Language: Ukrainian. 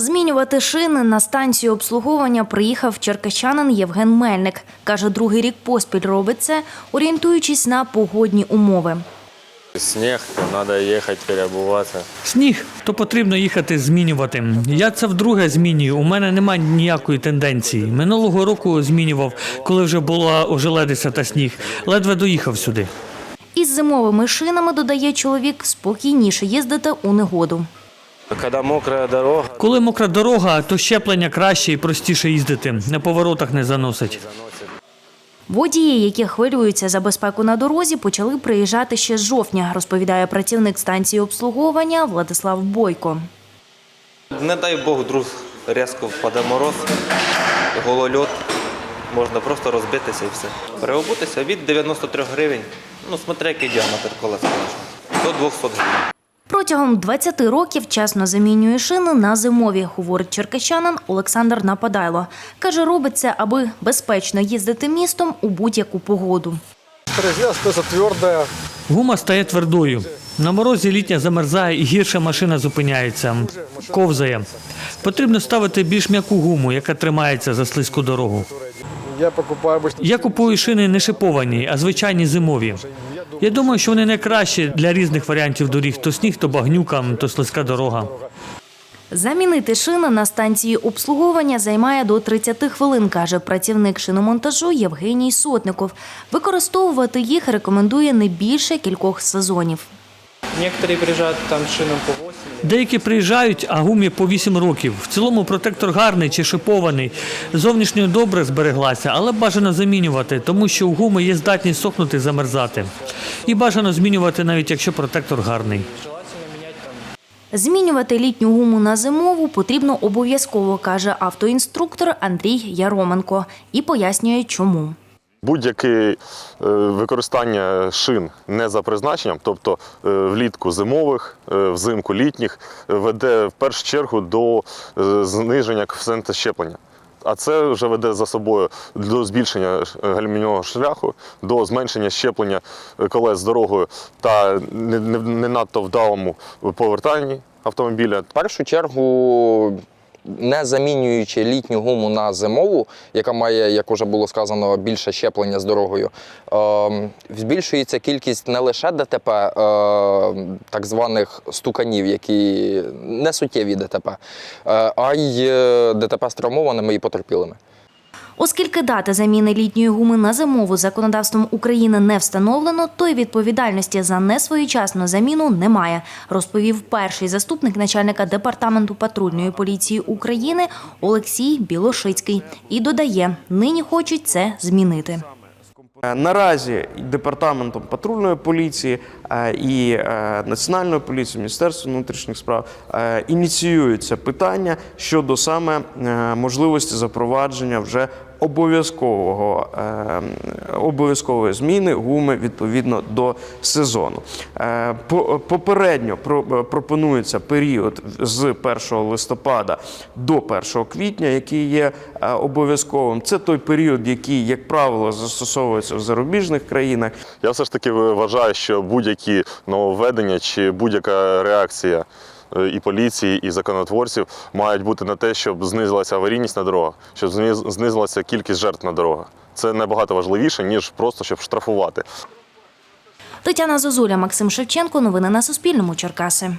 Змінювати шини на станцію обслуговування приїхав черкащанин Євген Мельник. Каже, другий рік поспіль робить це, орієнтуючись на погодні умови. Снег, то надо ехать переобуваться. Сніг, то потрібно їхати змінювати. Я це вдруге змінюю. У мене немає ніякої тенденції. Минулого року змінював, коли вже була ожеледиця та сніг. Ледве доїхав сюди. Із зимовими шинами, додає чоловік, спокійніше їздити у негоду. Когда мокрая дорога, Коли мокра дорога, то щеплення краще і простіше їздити. На поворотах не заносить. Водії, які хвилюються за безпеку на дорозі, почали приїжджати ще з жовтня, розповідає працівник станції обслуговування Владислав Бойко. Не дай Бог, друг, різко впаде мороз, голольот, можна просто розбитися і все. Переобутися від 93 гривень, ну, смотря який діаметр колеса, до 200 гривень. Протягом 20 років чесно замінює шини на зимові, говорить черкащанин Олександр Нападайло. Каже, робить це, аби безпечно їздити містом у будь-яку погоду. Гума стає твердою. На морозі літня замерзає і гірше машина зупиняється, ковзає. Потрібно ставити більш м'яку гуму, яка тримається за слизьку дорогу. Я покупаю. Я купую шини не шиповані, а звичайні зимові. Я думаю, що вони найкращі для різних варіантів доріг: то сніг, то багнюка, то слизька дорога. Замінити шини на станції обслуговування займає до 30 хвилин, каже працівник шиномонтажу Євгеній Сотников. Використовувати їх рекомендує не більше кількох сезонів. Некоторі приїжджають там шином по 8. Деякі приїжджають, а гумі по 8 років. В цілому протектор гарний чи шипований. Зовнішньо добре збереглася, але бажано замінювати, тому що у гуми є здатність сохнути замерзати. І бажано змінювати, навіть якщо протектор гарний. Змінювати літню гуму на зимову потрібно обов'язково, каже автоінструктор Андрій Яроменко, і пояснює, чому. Будь-яке е, використання шин не за призначенням, тобто е, влітку зимових, е, взимку літніх, веде в першу чергу до зниження коефіцієнта щеплення. А це вже веде за собою до збільшення гальмівного шляху, до зменшення щеплення колес з дорогою та не надто вдалому повертанні автомобіля. В першу чергу, не замінюючи літню гуму на зимову, яка має, як вже було сказано, більше щеплення з дорогою, е, збільшується кількість не лише ДТП, е, так званих стуканів, які не суттєві ДТП, е, а й е, ДТП з травмованими і потерпілими. Оскільки дати заміни літньої гуми на зимову законодавством України не встановлено, то й відповідальності за несвоєчасну заміну немає, розповів перший заступник начальника департаменту патрульної поліції України Олексій Білошицький. І додає, нині хочуть це змінити. Е, Наразі департаментом патрульної поліції е, і е, національною поліцією, Міністерством внутрішніх справ ініціюється питання щодо саме можливості запровадження вже обов'язкового е, обов'язкової зміни гуми відповідно до сезону. Е, Попередньо про- пропонується період з 1 листопада до 1 квітня, який є е, обов'язковим. Це той період, який, як правило, застосовується в зарубіжних країнах. Я все ж таки вважаю, що будь-які нововведення чи будь-яка реакція і поліції, і законотворців мають бути на те, щоб знизилася аварійність на дорогах, щоб зниз- знизилася кількість жертв на дорогах. Це набагато важливіше, ніж просто щоб штрафувати. Тетяна Зозуля, Максим Шевченко. Новини на Суспільному. Черкаси.